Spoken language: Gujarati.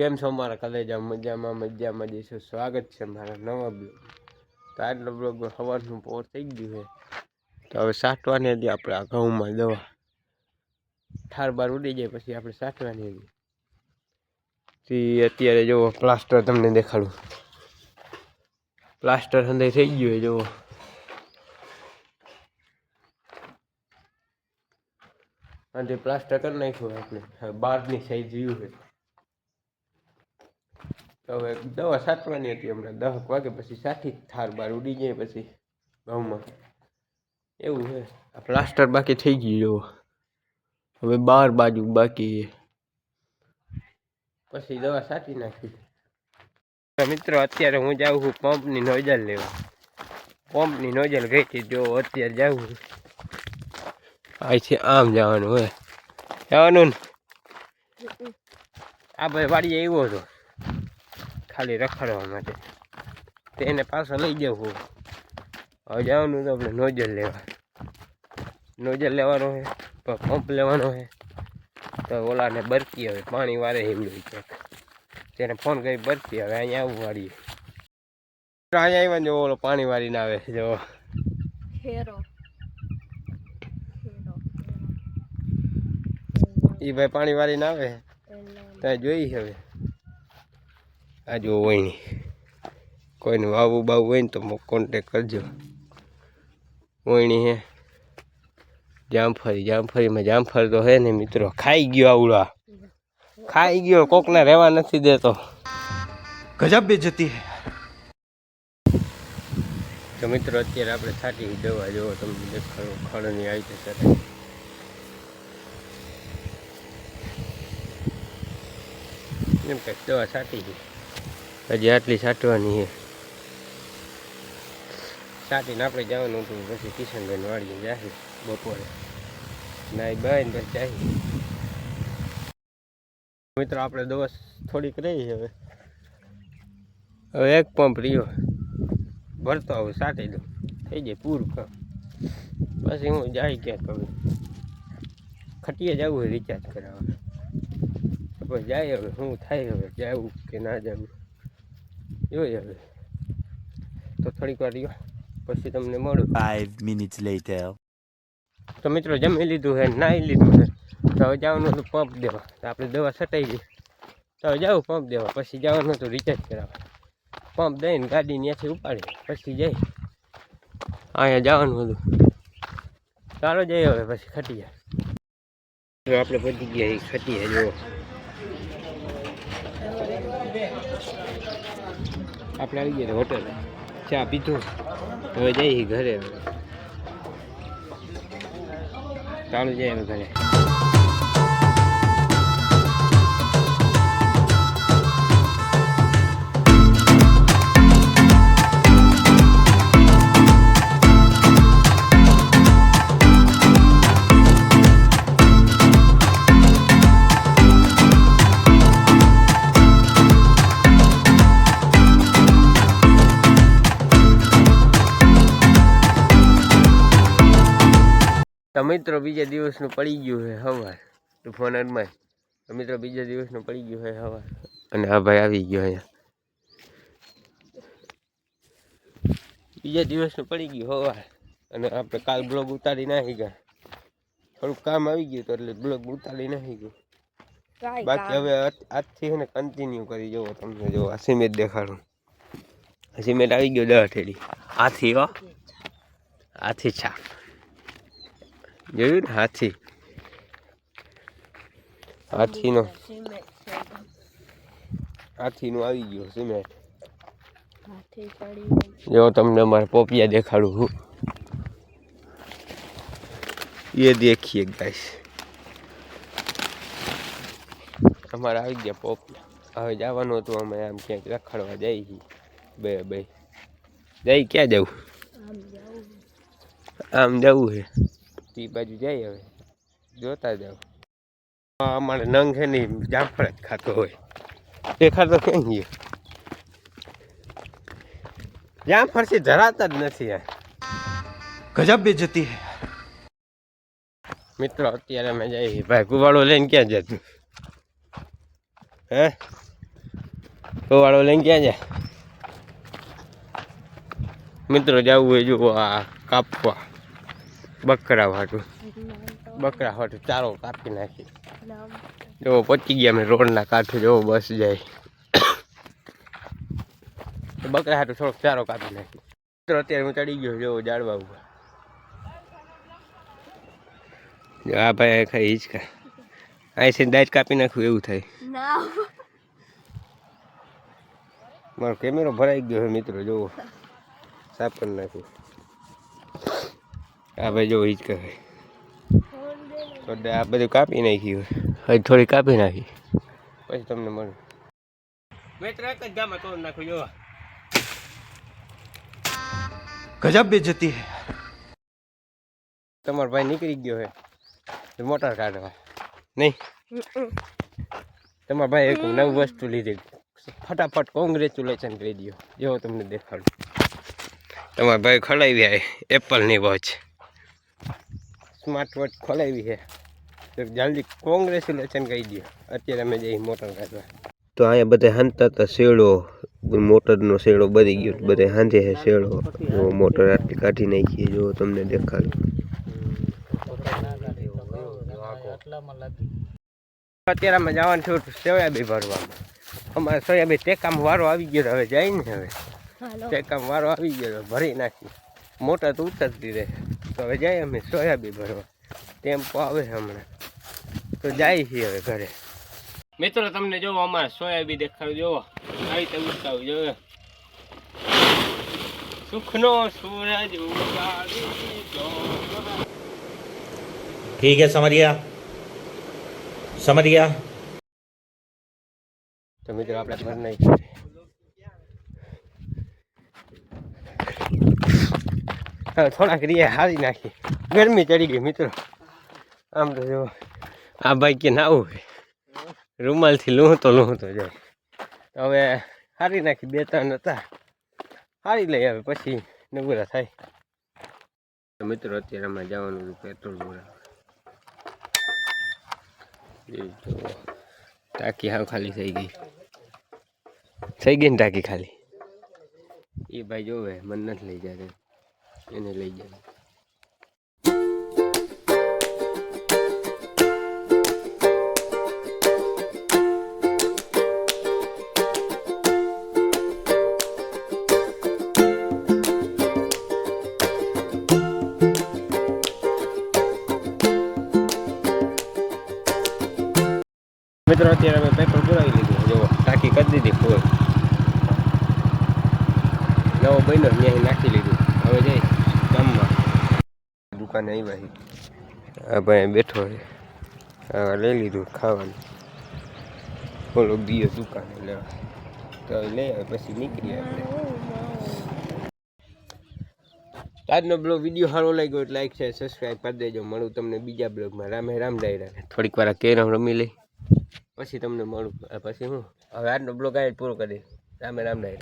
કેમ છો મારા કલેજા મજામાં મજામાં જે છું? સ્વાગત છે મારા નવા બ્લોગ તો આટલો બ્લોગ સવારનું પોર થઈ ગયું છે. તો હવે સાટવાની હતી આપણે આ ઘઉંમાં દવા. ઠાર બાર ઉડી જાય પછી આપણે સાટવાની હતી અત્યારે જુઓ પ્લાસ્ટર તમને દેખાડું. પ્લાસ્ટર અંદર થઈ ગયું છે જુઓ અને પ્લાસ્ટર કરી નાખ્યું આપણે. બારની સાઈડ જોયું છે. તો હવે દવા સાચવાની હતી હમણાં દહક વાગે પછી સાથી થાર બાર ઉડી જાય પછી ઘઉંમાં એવું છે આ પ્લાસ્ટર બાકી થઈ ગયું જુઓ હવે બાર બાજુ બાકી પછી દવા સાચી નાખી. તો મિત્રો અત્યારે હું જાઉં છું પંપની નોઝલ લેવા. પંપની નોઝલ ગઈ હતી જો અત્યારે જાઉં છું. અહીંથી આમ જવાનું હોય જવાનું આ ભાઈ વાડીએ આવ્યો હતો. ખાલી રખડવા માટે. તેને પાછો લઈ જવું હવે જવાનું તો આપણે નોજલ લેવા. નોજલ લેવાનો છે પંપ લેવાનો છે તો ઓલાને બરકી હવે પાણી વારે હિમડી ક્યાંક તેને ફોન કરી બરકી હવે અહીંયા આવું વાળીએ. અહીંયા આવ્યા જો ઓલો પાણી વારીને આવે છે જો એ ભાઈ પાણી વારીને આવે? ત્યાં જોઈ હવે. આ જો વહીણી કોઈને વાવું બાવું હોય ને તો કોન્ટેક કરજો. વહીણી હે. જામફળી જામફળીમાં જામફળ તો હે ને મિત્રો. ખાઈ ગયો આવડા. ખાઈ ગયો કોકને રહેવા નથી દેતો. ગજબ બેજતી હે. તો મિત્રો અત્યારે આપણે છાટી દવા જોવો. તમને દેખાડો ખણની આવી છે. સર એમ કંઈક દવા છાટી ગઈ. હજી આટલી છાંટવાની છે. સાટીને આપણે જવાનું હતું, પછી કિશનભાઈ વાળીએ જાય બપોરે. નાઈ બાય ને પછી જાય મિત્રો, આપણે દોસ્ત થોડીક રહી હવે. હવે એક પંપ રહ્યો. ભરતો હવે સાટી દઉં. થઈ જાય પૂરું કામ. પછી હું જાય ક્યાંક હવે. ખટીએ જવું હોય રિચાર્જ કરાવવા. પછી જાય હવે, શું થાય હવે, જવું કે ના જવું. જોઈએ હવે. તો થોડીક વાર રહ્યો પછી તમને મળું. Five minute later. તો મિત્રો જમી લીધું છે નાહી લીધું છે તો હવે જવાનું હતું પંપ દેવા. તો આપણે દવા છટાઈ ગઈ. તો હવે જાવ પંપ દેવા. પછી જવાનું હતું રિચાર્જ કરાવવા. પંપ દઈને ગાડી ત્યાંથી ઉપાડી પછી જઈ. અહીંયા જવાનું હતું. ચાલો જઈએ હવે પછી ખટીયા જો આપણે પહોંચી ગયા એ ખટીએ જુઓ. આપણે આવી ગયા હોટલ ચા પીધું. હવે જઈએ ઘરે. ચાલુ જાય ઘરે. તો મિત્રો બીજા દિવસનું પડી ગયું છે હવાર. તુફાન અરમાય તો મિત્રો બીજા દિવસનું પડી ગયું છે હવાર. અને આ ભાઈ આવી ગયો અહીંયા. બીજા દિવસનું પડી ગયું હવાર. અને આપણે કાલ બ્લોગ ઉતારી નાખી ગયા. થોડુંક કામ આવી ગયું તો એટલે બ્લોગ ઉતારી નાખી ગયું. બાકી હવે આજથી છે ને કન્ટિન્યુ કરી જુઓ તમને જો આ સિમેન્ટ દેખાડું. સિમેન્ટ આવી ગયો દર ઠેડી હાથી હો. આથી છાપ. જોયું ને હાથી હાથીનો હાથીનું આવી ગયું સિમેન્ટ જો તમને અમારે પોપિયા દેખાડું એ દેખીએ ગાઈસ અમારે આવી ગયા પોપિયા હવે જવાનું હતું અમે આમ ક્યાંક રખડવા જઈએ બે બે જઈ ક્યાં જવું આમ જવું છે તે બાજુ જાય હવે. જોતા જાઓ. અમારે નંગ છે ને જામફળ જ ખાતો હોય. દેખાતો કેમ ગયો? જામફળથી ધરાતા જ નથી આ. ગજબ બે જતી હે. મિત્રો અત્યારે અમે જઈએ ભાઈ કુવાડો લઈને ક્યાં જતું હે? કુવાડો લઈને ક્યાં જાય? મિત્રો જવું હોય જુઓ આ કાપવા. બકરા વાટું બકરા વાટું ચારો કાપી નાખી. જો પચી ગયા અમે રોડના કાંઠે, જો બસ જાય. બકરા હાટું થોડોક ચારો કાપી નાખી. અત્યારે હું ચડી ગયો, જો જાડવા ઉપર. જો આ ભાઈ ખાઈ હિંચકા. અહીંથી દાંત કાપી નાખું, એવું થાય. મારો કેમેરો ભરાઈ ગયો છે મિત્રો, જુઓ. સાફ કરી નાખ્યું આ ભાઈ જો એ જ કહે તો આ બધું કાપી નાખ્યું હજી થોડી કાપી નાખી. પછી તમને મળું. મેં ત્રક જ ગામાં ગજબ બેજતી હે. તમારો ભાઈ નીકળી ગયો હે. મોટર કાઢવા. નહીં? તમારા ભાઈ એક નવી વસ્તુ લીધી ફટાફટ કોંગ્રેચ્યુલેશન કરી દો જેવો તમને દેખાડું. તમારા ભાઈ ખડાવી આવે એપલની વોચ સ્માર્ટ વોચ ખોલાવી છે. તો જલ્દી કોંગ્રેચ્યુલેશન કહી દો. અત્યારે અમે જઈ મોટર કાઢવા. તો અહીંયા બધા હાંતા હતા શેડો. મોટરનો શેડો બની ગયો બધે હાંજે છે શેડો. મોટર આટલી કાઢી નાખીએ જો તમને દેખાડું. અત્યારે અમે જવાનું છું સોયાબી ભરવામાં અમારે સોયાબી ટેકામ વારો આવી ગયો હવે જાય ને હવે. ટેકામ ટેકામાં વારો આવી ગયો ભરી નાખી મોટર તો ઉતરતી રહે. તો હવે જાય અમે સોયાબી ભરવા. ટેમ્પો આવે હમણાં. તો જાય છીએ હવે ઘરે. મિત્રો તમને જોવો અમારે સોયાબી દેખાડ જોવો. આવી રીતે ઉડકાવું જોવે. સુખનો સૂરજ ઠીક હે સમરિયા. સમરિયા. તો મિત્રો આપણે ઘર નહીં થોડાક રિયા હારી નાખી ગરમી ચડી ગઈ મિત્રો. આમ તો જો, આ ભાઈ કે નાવું રૂમાલથી લૂંતો લૂંતો જાય તો હવે હારી નાખી બે ત્રણ હતા. હારી લઈ આવે પછી નબૂરા થાય. મિત્રો અત્યારે અમે જવાનું પેટ્રોલ ભરાવા. ટાંકી હાવ ખાલી થઈ ગઈ. થઈ ગઈ ને ટાંકી ખાલી? એ ભાઈ જોવે, મને નથી લઈ જાય એને લઈ જાય મિત્રો, અત્યારે અમે પેટ્રોલ પુરાવી લીધું. જો ટાંકી કરી દીધી ફૂલ નવો બન્યો ત્યાં નાખી લીધું. હવે જઈ દુકાને આવ્યા આ ભાઈ બેઠો છે. હા લઈ લીધું ખાવાનું. ઓલો બીજો દુકાને લેવા તો લઈ આવે, પછી નીકળી આપણે આજનો બ્લોગ વીડિયો સારો લાગ્યો એટલે લાઈક છે સબસ્ક્રાઈબ કરી દેજો. મળું તમને બીજા બ્લોગમાં. રામે રામ ડાયરા થોડીક વાર કેરમ રમી લઈ. પછી તમને મળું. પછી હું? હવે આજનો બ્લોગ આ પૂરો કરી રામે રામ ડાયરા